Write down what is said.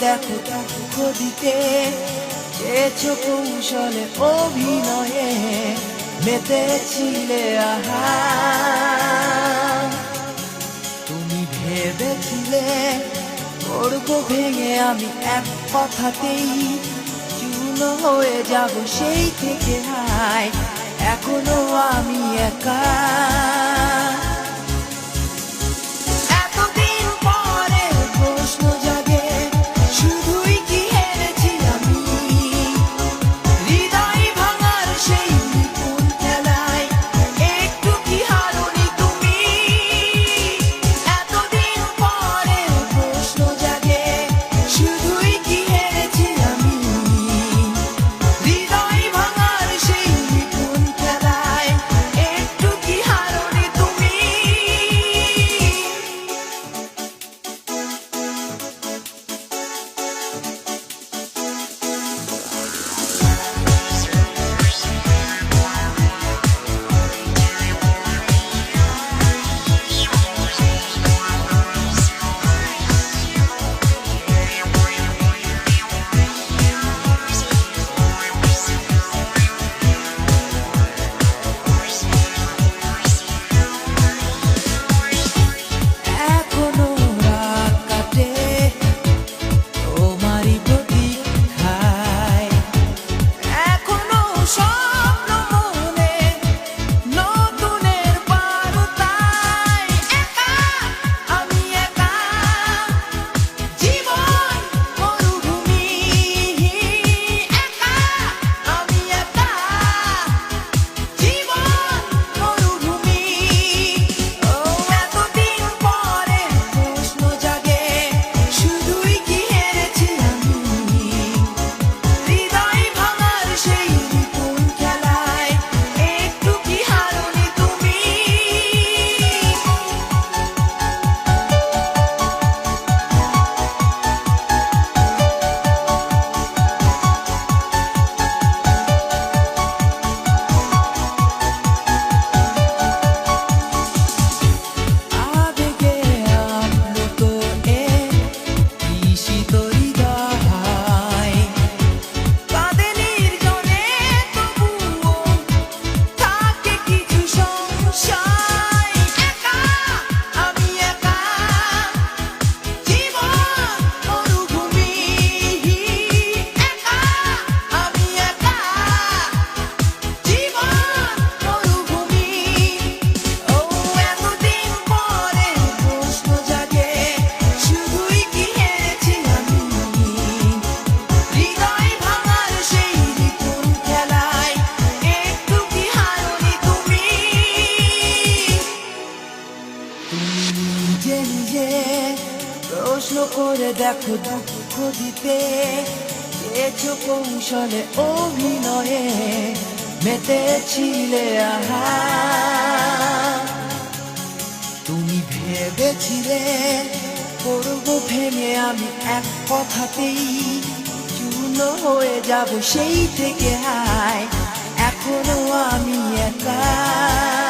দেখো দুঃখ দিতে। যে কৌশলে অভিনয়ে মেতেছিলে আহা তুমি ভেবেছিলে পড়ব ভেঙে আমি এক কথাতেই চুন হয়ে যাব সেই থেকে হায় দিতে প্রশ্ন করে দেখো দুঃখ দিতে। গেছো কৌশলে অভিনয়ে মেতেছিলে আহা। তুমি ভেবেছিলে করব ভেঙে আমি এক কথাতেই চূর্ণ হয়ে যাব সেই থেকে হায়। এখনও আমি একা।